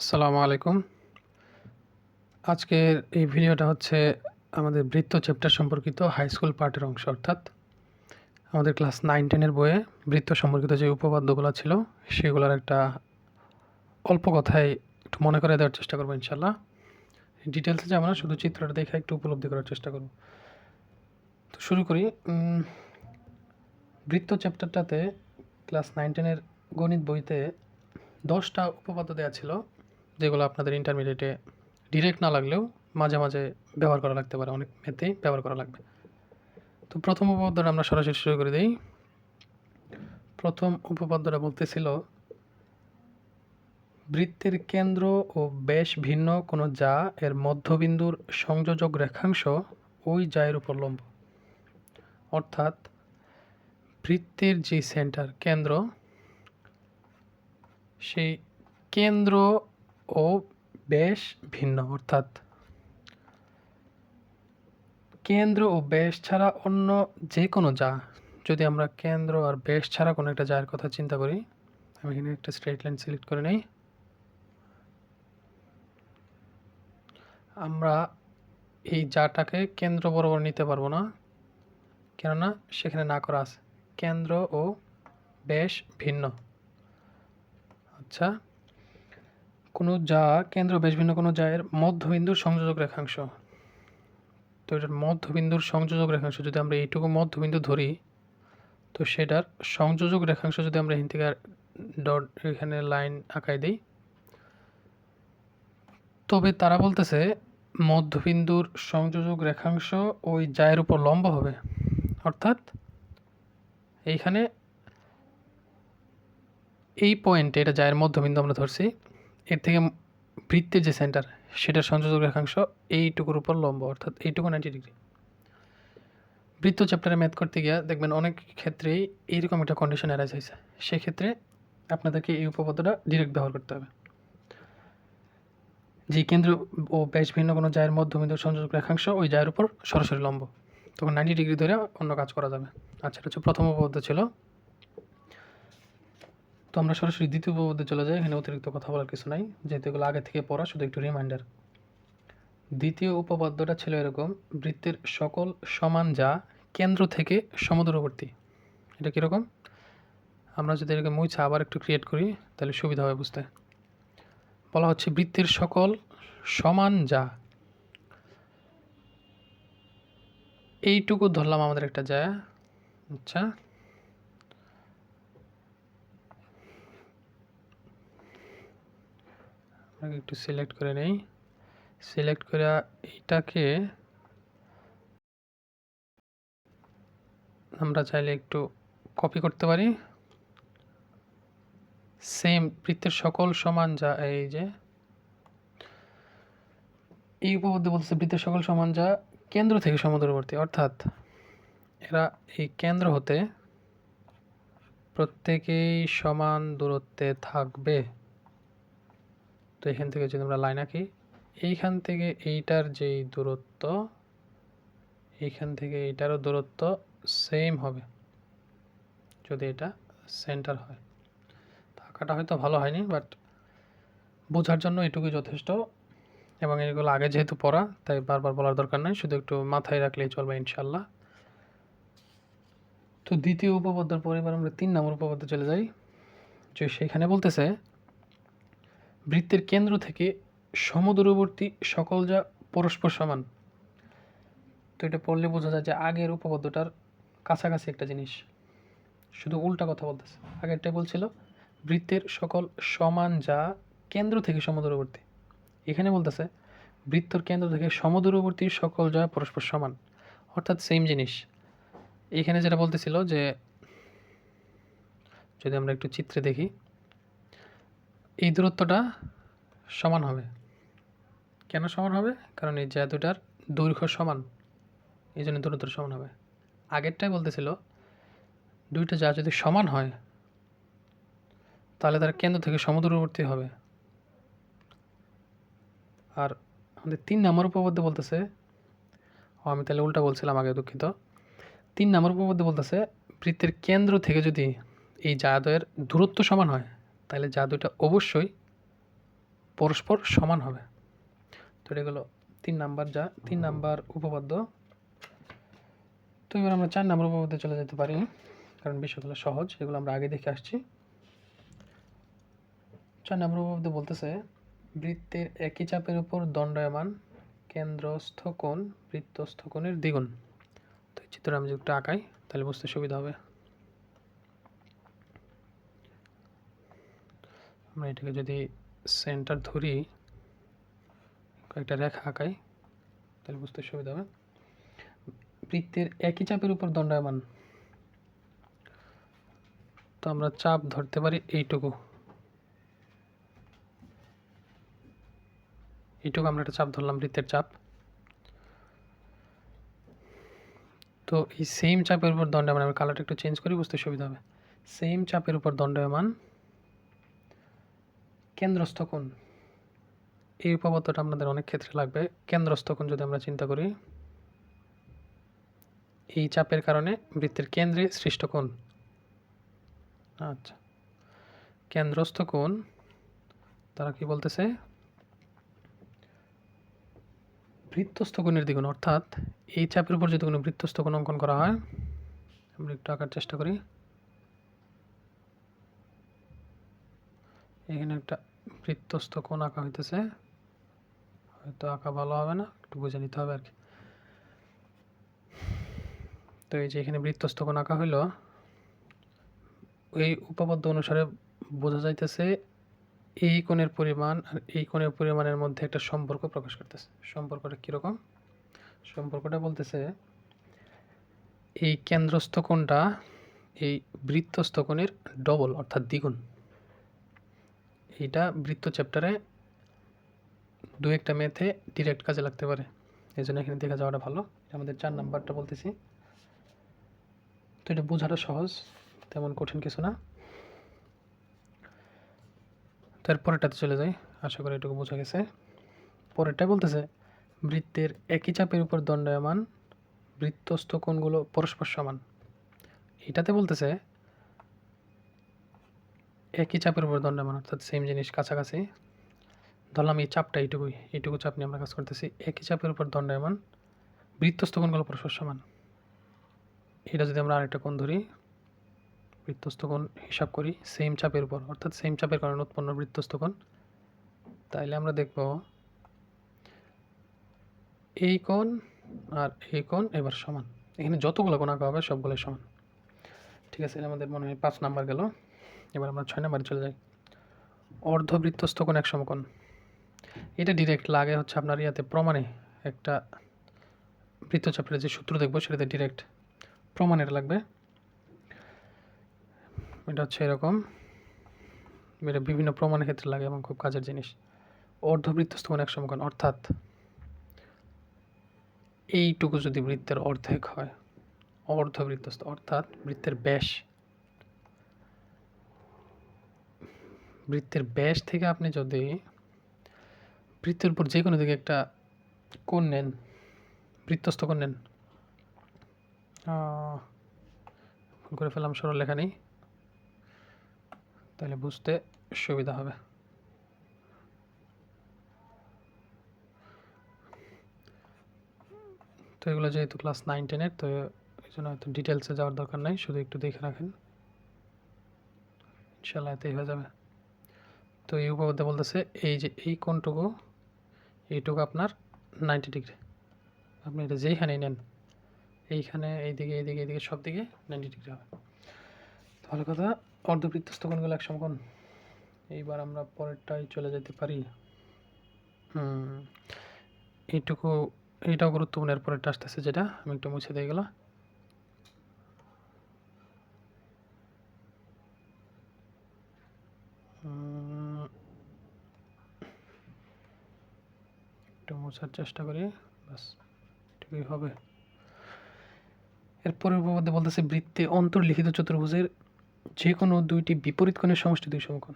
আসসালামু আলাইকুম। আজকের এই ভিডিওটা হচ্ছে আমাদের বৃত্ত চ্যাপ্টার সম্পর্কিত হাই স্কুল পার্টের অংশ, অর্থাৎ আমাদের ক্লাস নাইন টেনের বইয়ে বৃত্ত সম্পর্কিত যে উপপাদ্যগুলো ছিল, সেগুলোর একটা অল্প কথায় একটু মনে করে দেওয়ার চেষ্টা করব ইনশাল্লাহ ডিটেলসে যাব না, শুধু চিত্রটা দেখে একটু উপলব্ধি করার চেষ্টা করব। তো শুরু করি বৃত্ত চ্যাপ্টারটাতে ক্লাস নাইন টেনের গণিত বইতে দশটা উপপাদ্য দেওয়া ছিল। যেগুলো আপনাদের ইন্টারমিডিয়েটে ডিরেক্ট না লাগলেও মাঝে মাঝে ব্যবহার করা লাগতে পারে, অনেক মেতেই ব্যবহার করা লাগবে। তো প্রথম উপপাদ্যটা আমরা সরাসরি শুরু করে দিই। প্রথম উপপাদ্যটা বলতেছিল, বৃত্তের কেন্দ্র ও বেশ ভিন্ন কোনো যা এর মধ্যবিন্দুর সংযোজক রেখাংশ ওই জায়ের উপর লম্ব। অর্থাৎ বৃত্তের যে সেন্টার কেন্দ্র, সেই কেন্দ্র ও বেশ ভিন্ন, অর্থাৎ কেন্দ্র ও বেশ ছাড়া অন্য যে কোনো যা। যদি আমরা কেন্দ্র আর বেশ ছাড়া কোনো একটা জায়ের কথা চিন্তা করি, আমি এখানে একটা স্ট্রেট লাইন সিলেক্ট করে নেই। আমরা এই যাটাকে কেন্দ্র বরাবর নিতে পারব না, কেননা সেখানে না করা আছে। কেন্দ্র ও বেশ ভিন্ন। আচ্ছা। কোনো যা কেন্দ্র ভিন্ন কোনো জায়ের মধ্যবিন্দুর সংযোজক রেখাংশ। তো এটার মধ্যবিন্দুর সংযোজক রেখাংশ যদি আমরা এইটুকু মধ্যবিন্দু ধরি, তো সেটার সংযোজক রেখাংশ যদি আমরা এখান থেকে ডট এখানে লাইন আঁকাই দিই, তবে তারা বলতেছে মধ্যবিন্দুর সংযোজক রেখাংশ ওই জায়ের উপর লম্ব হবে। অর্থাৎ এইখানে এই পয়েন্টে এটা জায়ের মধ্যবিন্দু আমরা ধরছি। এর থেকে বৃত্তের যে সেন্টার সেটার সংযোজক রেখাংশ এইটুকুর উপর লম্ব, অর্থাৎ এইটুকু নাইনটি ডিগ্রি বৃত্ত চ্যাপ্টারে ম্যাথ করতে গিয়ে দেখবেন অনেক ক্ষেত্রেই এইরকম একটা কন্ডিশন অ্যারাইজ হয়েছে। সেক্ষেত্রে আপনাদেরকে এই উপপাদ্যটা ডিরেক্ট ব্যবহার করতে হবে। যে কেন্দ্র ও ব্যাস ভিন্ন কোনো জায়ের মধ্যবিন্দু সংযোজক রেখাংশ ওই জায়ের উপর সরাসরি লম্ব। তখন নাইনটি ডিগ্রি ধরে অন্য কাজ করা যাবে। আচ্ছা এটা হচ্ছে প্রথম উপপাদ্য ছিল। তো আমরা সরাসরি দ্বিতীয় উপপাদ্যে চলে যাই, এখানে অতিরিক্ত কথা বলার কিছু নাই। যেহেতু এগুলো আগে থেকে পড়া, শুধু একটু রিমাইন্ডার দ্বিতীয় উপপাদ্যটা ছিল এরকম, বৃত্তের সকল সমান যা কেন্দ্র থেকে সমদূরবর্তী। এটা কীরকম? আমরা যদি এরকম মুছে আবার একটু ক্রিয়েট করি, তাহলে সুবিধা হবে বুঝতে। বলা হচ্ছে বৃত্তের সকল সমান যা। এইটুকু ধরলাম আমাদের একটা যা আচ্ছা। আপনাকে একটু সিলেক্ট করে নেই। সিলেক্ট করে এটাকে আমরা চাইলে একটু কপি করতে পারি। সেম বৃত্তের সকল সমান যা, এই যে। এই উপপাদ্য বলতেছে বৃত্তের সকল সমান যা কেন্দ্র থেকে সমদূরবর্তী। অর্থাৎ এরা এই কেন্দ্র হতে প্রত্যেকেই সমান দূরত্বে থাকবে। তো এখান থেকে যদি আমরা লাইন আঁকি, এইখান থেকে এইটার যেই দূরত্ব, এইখান থেকে এইটারও দূরত্ব সেম হবে, যদি এটা সেন্টার হয়। আঁকাটা হয়তো ভালো হয়নি বাট বোঝার জন্য এটুকুই যথেষ্ট। এবং এগুলো আগে যেহেতু পড়া, তাই বারবার বলার দরকার নেই, শুধু একটু মাথায় রাখলেই চলবে ইনশাল্লাহ তো দ্বিতীয় উপপাদ্যের পরে এবার আমরা তিন নম্বর উপপাদ্য চলে যাই, যে সেখানে বলতেছে বৃত্তের কেন্দ্র থেকে সমদূরবর্তী সকল যা পরস্পর সমান। তো এটা পড়লে বোঝা যায় যে আগের উপপাদ্যটার কাছাকাছি একটা জিনিস। শুধু উল্টা কথা বলতেছে। আগেরটাই বলছিল বৃত্তের সকল সমান যা কেন্দ্র থেকে সমদূরবর্তী। এখানে বলতেছে, বৃত্তর কেন্দ্র থেকে সমদূরবর্তী সকল যা পরস্পর সমান। অর্থাৎ সেম জিনিস। এখানে যেটা বলতেছিল যে, যদি আমরা একটু চিত্রে দেখি এই দূরত্বটা সমান হবে। কেন সমান হবে? কারণ এই যা দৈর্ঘ্য সমান, এই জন্য দূরত্ব সমান হবে। আগেরটাই বলতেছিল, দুইটা যা যদি সমান হয়, তাহলে তার কেন্দ্র থেকে সমদূরবর্তী হবে। আর আমাদের তিন নম্বর উপপাদ্য বলতেছে, ও আমি তাহলে উল্টা বলছিলাম আগে দুঃখিত, তিন নম্বর উপপাদ্য বলতেছে, বৃত্তের কেন্দ্র থেকে যদি এই জাদয়ের দূরত্ব সমান হয় তাহলে জাদুটা অবশ্যই পরস্পর সমান হবে। তো এটা গেলো তিন নাম্বার যা, তিন নাম্বার উপপাদ্য। তো এবার আমরা চার নাম্বার উপপাদ্যে চলে যেতে পারি, কারণ বিষয়গুলো সহজ, এগুলো আমরা আগে দেখে আসছি। চার নম্বর উপপাদ্য বলতেছে, বৃত্তের একই চাপের উপর দণ্ডায়মান কেন্দ্রস্থ কোণ, বৃত্তস্থ কোণের দ্বিগুণ। তো এই চিত্রটা আমি যদি একটু আঁকাই, তাহলে বুঝতে সুবিধা হবে। আমরা এটাকে যদি সেন্টার ধরি, কয়েকটা রেখা আঁকাই, তাহলে বুঝতে সুবিধা হবে। বৃত্তের একই চাপের উপর দণ্ডায়মান। তো আমরা চাপ ধরতে পারি এইটুকু। এইটুকু আমরা একটা চাপ ধরলাম, বৃত্তের চাপ। তো এই সেম চাপের উপর দণ্ডায়মান, আমি কালারটা একটু চেঞ্জ করি, বুঝতে সুবিধা হবে। সেম চাপের উপর দণ্ডায়মান। কেন্দ্রস্থ কোণ? এই উপপাদ্যটা আপনাদের অনেক ক্ষেত্রে লাগবে। কেন্দ্রস্থ কোণ যদি আমরা চিন্তা করি, এই চাপের কারণে বৃত্তের কেন্দ্রে সৃষ্ট কোণ। আচ্ছা। কেন্দ্রস্থ কোণ, তারা কি বলতেছে? বৃত্তস্থ কোণের দ্বিগুণ, অর্থাৎ এই চাপের উপর যদি কোনো বৃত্তস্থ কোণ অঙ্কন করা হয়, আমরা একটু আঁকার চেষ্টা করি। এখানে একটা বৃত্তস্থ কোণ আঁকা হইতেছে। হয়তো আঁকা ভালো হবে না, একটু বুঝে নিতে হবে আর কি তো এই যে এখানে বৃত্তস্থ কোণ আঁকা হইল, এই উপপাদ্য অনুসারে বোঝা যাইতেছে এই কোণের পরিমাণ আর এই কোণের পরিমাণের মধ্যে একটা সম্পর্ক প্রকাশ করতেছে। সম্পর্কটা কীরকম সম্পর্কটা বলতেছে এই কেন্দ্রস্থ কোণটা এই বৃত্তস্থ কোণের ডবল অর্থাৎ দ্বিগুণ। এইটা বৃত্ত চ্যাপ্টারে দু একটা মেথে ডিরেক্ট কাজে লাগতে পারে। এই জন্য এখানে দেখা যাওয়াটা ভালো। এটা আমাদের চার নাম্বারটা বলতেছি। তো এটা বোঝাটা সহজ, তেমন কঠিন কিছু না। তারপরেটাতে চলে যাই। আশা করি এটুকু বোঝা গেছে। পরেরটা বলতেছে, বৃত্তের একই চাপের উপর দণ্ডায়মান, বৃত্তস্থ কোণগুলো পরস্পর সমান। এটাতে বলতেছে একই চাপের উপর দণ্ডায়মান, অর্থাৎ সেম জিনিস কাছাকাছি। ধরলাম এই চাপটা এইটুকুই, এইটুকু চাপ নিয়ে আমরা কাজ করতেছি। একই চাপের উপর দণ্ডায়মান, বৃত্তস্থ কোণগুলো পরস্পর সমান। এটা যদি আমরা আরেকটা কোণ ধরি, বৃত্তস্থ কোণ হিসাব করি সেম চাপের উপর, অর্থাৎ সেম চাপের কারণে উৎপন্ন বৃত্তস্থ কোণ, তাইলে আমরা দেখব এই কোণ আর এই কোণ এবার সমান। এখানে যতগুলো কোণ আঁকা হবে সবগুলোই সমান। ঠিক আছে আমাদের মনে হয় পাঁচ নাম্বার গেল। এবার আমরা ছয় নাম্বারে চলে যাই। অর্ধবৃত্তস্থ কোণ এক সমকোণ এটা ডিরেক্ট লাগে হচ্ছে আপনার ইয়াতে প্রমাণে। একটা বৃত্তচাপের যে সূত্র দেখব, সেটাতে ডিরেক্ট প্রমাণের লাগবে। এটা হচ্ছে এরকম। এটা বিভিন্ন প্রমাণের ক্ষেত্রে লাগে এবং খুব কাজের জিনিস। অর্ধবৃত্তস্থ কোণ এক সমকোণ অর্থাৎ এইটুকু যদি বৃত্তের অর্ধেক হয়, অর্ধবৃত্তস্থ, অর্থাৎ বৃত্তের ব্যাস বৃত্তের ব্যাস থেকে আপনি যদি বৃত্তের উপর যে কোনো দিকে একটা কোণ নেন, বৃত্তস্থ কোণ নেন করে ফেলাম সরল লেখা নেই, তাহলে বুঝতে সুবিধা হবে। তো এগুলো যেহেতু ক্লাস নাইন টেনের তো এই জন্য হয়তো ডিটেলসে যাওয়ার দরকার নাই, শুধু একটু দেখে রাখেন। ইনশাল্লাহ এতেই হয়ে যাবে। তো এই উপপাদ্য বলতেছে, এই যে এই কোণটুকু, এইটুকু আপনার নাইনটি ডিগ্রি আপনি এটা যেইখানেই নেন, এইখানে, এইদিকে এইদিকে এইদিকে, সব দিকে নাইনটি ডিগ্রি হবে। ভালো কথা, অর্ধবৃত্তস্থ কোণগুলো এক সমকোণ এইবার আমরা পরেরটাই চলে যেতে পারি। হুম, এইটুকু, এইটাও গুরুত্বপূর্ণ এর পরেরটা আসতেছে যেটা, আমি একটু মুছে দিয়ে গেল মোছার চেষ্টা করি বাস এটুকুই হবে। এরপরের উপপাদ্য বলতেছে, বৃত্তে অন্তর্লিখিত চতুর্ভুজের যে কোনো দুইটি বিপরীত কোণের সমষ্টি দুই সমকোণ।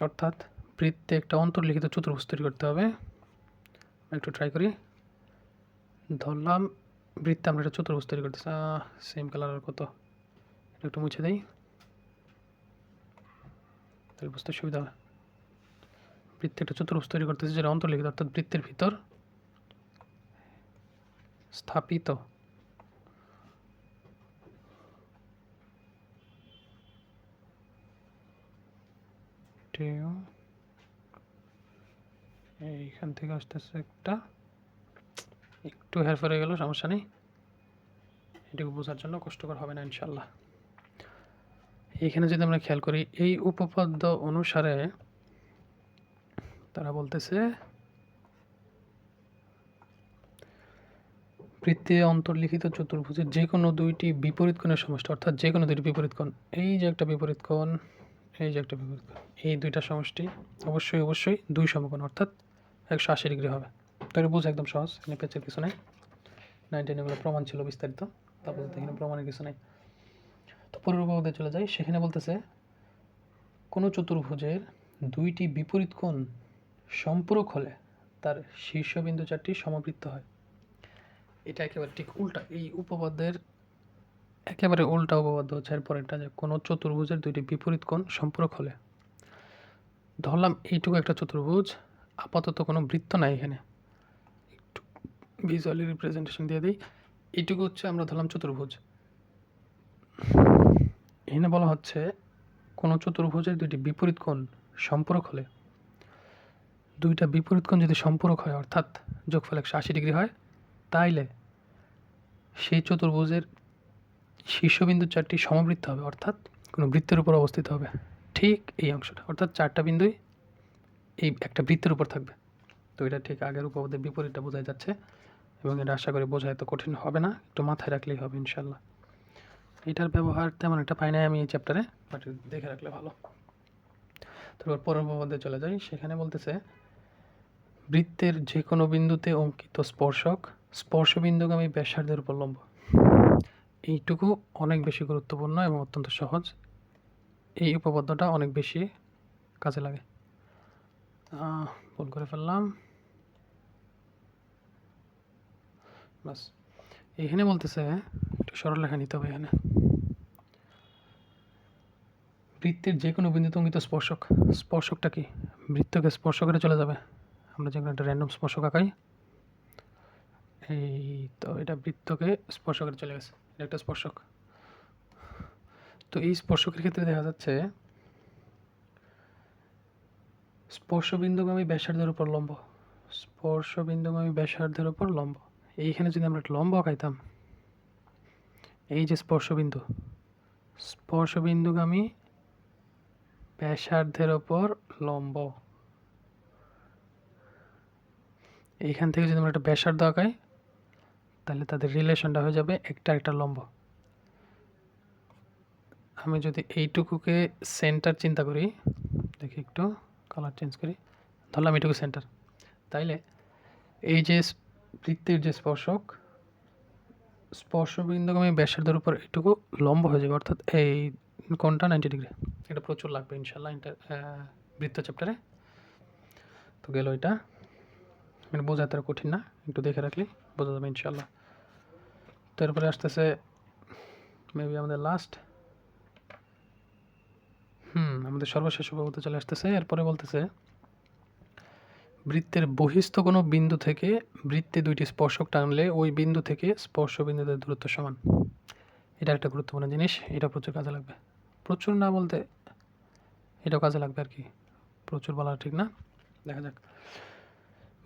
অর্থাৎ বৃত্তে একটা অন্তর্লিখিত চতুর্ভুজ তৈরি করতে হবে। একটু ট্রাই করি। ধরলাম, বৃত্তে আমরা একটা চতুর্ভুজ তৈরি করতেছি। সেম কালার আর কত? একটু মুছে দেই। তাহলে বুঝতে সুবিধা হবে বৃত্তে একটা চতুর্ভুজ তৈরি করতেছি, যেটা অন্তর্লিখিত, অর্থাৎ বৃত্তের ভিতর। স্থাপিত। এইখান থেকে আসতেছে একটা। একটু হেরফের হয়ে গেল, সমস্যা নেই। এটুকু বোঝার জন্য কষ্টকর হবে না ইনশাল্লাহ এইখানে যদি আমরা খেয়াল করি, এই উপপাদ্য অনুসারে তারা বলতেছে বৃত্তে অন্তর্লিখিত চতুর্ভুজের যে কোনো দুইটি বিপরীত কোণের সমষ্টি, অর্থাৎ যে কোনো দুইটি বিপরীত কোণ, এই যে একটা বিপরীত কোণ, এই যে একটা বিপরীত কোণ, এই দুইটা সমষ্টি অবশ্যই অবশ্যই দুই সমকোণ, অর্থাৎ একশো আশি ডিগ্রি হবে। তো এটা বোঝা একদম সহজ, এখানে পেঁচের কিছু নেই। নাইনটিন এগুলো প্রমাণ ছিল বিস্তারিত, তারপর এখানে প্রমাণের কিছু নেই। তো পূর্ববাদে চলে যাই, সেখানে বলতেছে, কোনো চতুর্ভুজের দুইটি বিপরীত কোণ সম্পূরক হলে তার শীর্ষবিন্দু চারটি সমবৃত্ত হয়। এটা একেবারে ঠিক উল্টা। এই উপপাদ্যের একেবারে উল্টা উপপাদ্য হচ্ছে এরপরেরটা যে কোনো চতুর্ভুজের দুইটি বিপরীত কোণ সম্পূরক হলে। ধরলাম এইটুকু একটা চতুর্ভুজ, আপাতত কোনো বৃত্ত নাই এখানে। একটু ভিজুয়ালি রিপ্রেজেন্টেশন দিয়ে দিই। এইটুকু হচ্ছে আমরা ধরলাম চতুর্ভুজ। এখানে বলা হচ্ছে কোনো চতুর্ভুজের দুইটি বিপরীত কোণ সম্পূরক হলে। দুইটা বিপরীত কোণ যদি সম্পূরক হয়, অর্থাৎ যোগফল একশো আশি ডিগ্রি হয় তাইলে সেই চতুর্ভুজের শীর্ষবিন্দু চারটি সমবৃত্ত হবে, অর্থাৎ কোনো বৃত্তের উপর অবস্থিত হবে। ঠিক এই অংশটা, অর্থাৎ চারটা বিন্দুই এই একটা বৃত্তের উপর থাকবে। তো এটা ঠিক আগের উপপাদ্যের বিপরীতটা বোঝাই যাচ্ছে এবং এটা আশা করি বোঝা এত কঠিন হবে না, একটু মাথায় রাখলেই হবে ইনশাল্লাহ এটার ব্যবহার তেমন একটা পাই নাই আমি এই চ্যাপ্টারে বাট দেখে রাখলে ভালো। তারপর পরের উপপাদ্যে চলে যাই, সেখানে বলতেছে, বৃত্তের যে কোনো বিন্দুতে অঙ্কিত স্পর্শক স্পর্শবিন্দুগামী ব্যাসার্ধের উপর লম্ব এইটুকু অনেক বেশি গুরুত্বপূর্ণ এবং অত্যন্ত সহজ। এই উপপাদ্যটা অনেক বেশি কাজে লাগে। ভুল করে ফেললাম। বাস এখানে বলতেছে, একটু সরল লেখা নিতে হবে এখানে। বৃত্তের যে কোনো বিন্দুতে অঙ্কিত স্পর্শক, স্পর্শকটা কি? বৃত্তকে স্পর্শ করে চলে যাবে। আমরা যেখানে একটা র্যান্ডম স্পর্শক আঁকাই এই তো এটা বৃত্তকে স্পর্শ করে চলে গেছে, এটা একটা স্পর্শক। তো এই স্পর্শকের ক্ষেত্রে দেখা যাচ্ছে, স্পর্শবিন্দুগামী ব্যাসার্ধের উপর লম্ব, স্পর্শবিন্দুগামী ব্যাসার্ধের উপর লম্ব। এইখানে যদি আমরা একটা লম্ব আঁকাইতাম, এই যে স্পর্শবিন্দু, স্পর্শবিন্দুগামী ব্যাসার্ধের ওপর লম্ব। এইখান থেকে যদি আমরা একটা ব্যাসার্ধ আঁকাই তাহলে তাদের রিলেশনটা হয়ে যাবে একটা একটা লম্ব। আমি যদি এইটুকুকে সেন্টার চিন্তা করি, দেখি একটু কালার চেঞ্জ করি, ধরলাম এইটুকু সেন্টার তাইলে এই যে বৃত্তের যে স্পর্শক স্পর্শবিন্দুগামী ব্যাসার্ধের উপর একটুকু লম্ব হয়ে যাবে, অর্থাৎ এই কোনটা নাইনটি ডিগ্রি এটা প্রচুর লাগবে ইনশাল্লাহ ইন্টার বৃত্ত চ্যাপ্টারে তো গেল এটা। মানে বোঝা তার কঠিন না, একটু দেখে রাখলে বোঝা যাবে ইনশাল্লাহ তারপরে আসতেছে মেবি আমাদের লাস্ট হুম, আমাদের সর্বশেষ উপপাদ্য চলে আসতেছে। এরপরে বলতেছে, বৃত্তের বহিস্থ কোনো বিন্দু থেকে বৃত্তে দুইটি স্পর্শক টানলে ওই বিন্দু থেকে স্পর্শ বিন্দুদের দূরত্ব সমান। এটা একটা গুরুত্বপূর্ণ জিনিস, এটা প্রচুর কাজে লাগবে। প্রচুর না বলতে, এটাও কাজে লাগবে আর কি। প্রচুর বলা ঠিক না। দেখা যাক।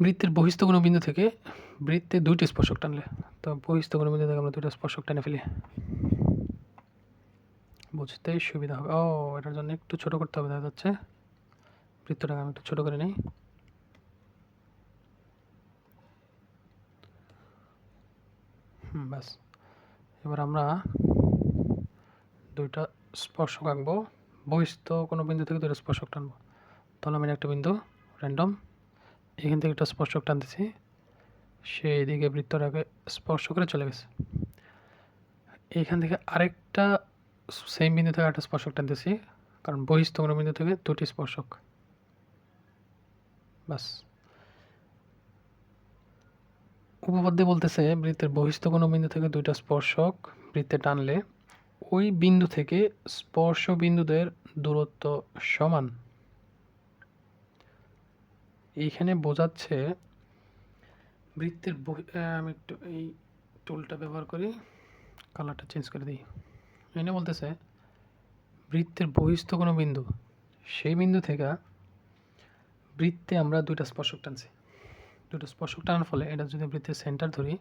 বৃত্তের বহিস্থ কোনো বিন্দু থেকে বৃত্তে দুইটি স্পর্শক টানলে। তো বহিস্থ কোনো বিন্দু থেকে আমরা দুইটা স্পর্শক টানে ফেলি। বুঝতে সুবিধা হবে। ও, এটার জন্য একটু ছোট করতে হবে, দেখা যাচ্ছে। বৃত্তটাকে আমি একটু ছোট করে নিই। হুম, ব্যাস। এবার আমরা দুইটা স্পর্শক আঁকবো। বহিস্থ কোনো বিন্দু থেকে দুইটা স্পর্শক টানবো। তাহলে আমি একটা বিন্দু র্যান্ডম এখান থেকে একটা স্পর্শক টানতেছি। সেই দিকে বৃত্তটাকে স্পর্শ করে চলে গেছে। এইখান থেকে আরেকটা সেম বিন্দু থেকে একটা স্পর্শক টানতেছি, কারণ বহিস্থ বিন্দু থেকে দুটি স্পর্শক। বাস উপপাদ্যে বলতেছে, বৃত্তের বহিস্থ কোনো বিন্দু থেকে দুইটা স্পর্শক বৃত্তে টানলে, ওই বিন্দু থেকে স্পর্শ বিন্দুদের দূরত্ব সমান। এইখানে বোঝাচ্ছে বৃত্তের আমি একটু এই টুলটা ব্যবহার করি কালারটা চেঞ্জ করে দিই। এখানে বলতেছে, বৃত্তের বহিস্থ কোনো বিন্দু, সেই বিন্দু থেকে বৃত্তে আমরা দুইটা স্পর্শক টানছি। দুটো স্পর্শক টানার ফলে এটা যদি বৃত্তের সেন্টার ধরি,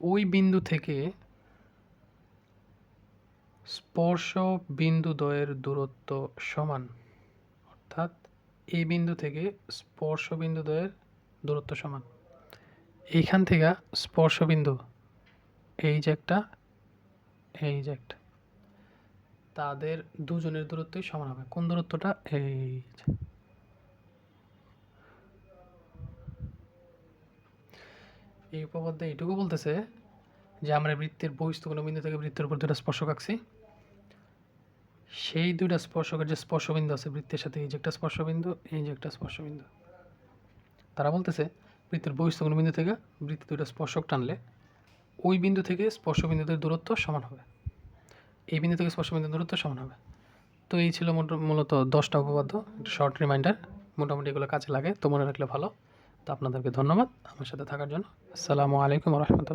ওই বিন্দু থেকে স্পর্শ বিন্দু দ্বয়ের দূরত্ব সমান। এই বিন্দু থেকে স্পর্শ বিন্দু দ্বয়ের দূরত্ব সমান। এইখান থেকে স্পর্শ বিন্দু এই যে একটা, এই যে একটা। তাদের দুজনের দূরত্বই সমান হবে। কোন দূরত্বটা? এই। এই উপপাদ্য এইটুকু বলতেছে যে আমরা বৃত্তের বহিস্থ কোনো বিন্দু থেকে বৃত্তের উপর দুটা স্পর্শক আঁকছি। সেই দুইটা স্পর্শকের যে স্পর্শবিন্দু আছে বৃত্তের সাথে, এই যে একটা স্পর্শবিন্দু, এই যে একটা স্পর্শবিন্দু। তারা বলতেছে, বৃত্তের বহিস্থ কোনো বিন্দু থেকে বৃত্তে দুইটা স্পর্শক টানলে ওই বিন্দু থেকে স্পর্শবিন্দুদের দূরত্ব সমান হবে। এই বিন্দু থেকে স্পর্শবিন্দুর দূরত্ব সমান হবে। তো এই ছিল মূলত দশটা উপপাদ্য। একটা শর্ট রিমাইন্ডার মোটামুটি এগুলো কাজে লাগে, তো মনে রাখলে ভালো। তো আপনাদেরকে ধন্যবাদ আমার সাথে থাকার জন্য। আসসালামু আলাইকুম রহমতুল্লাহ।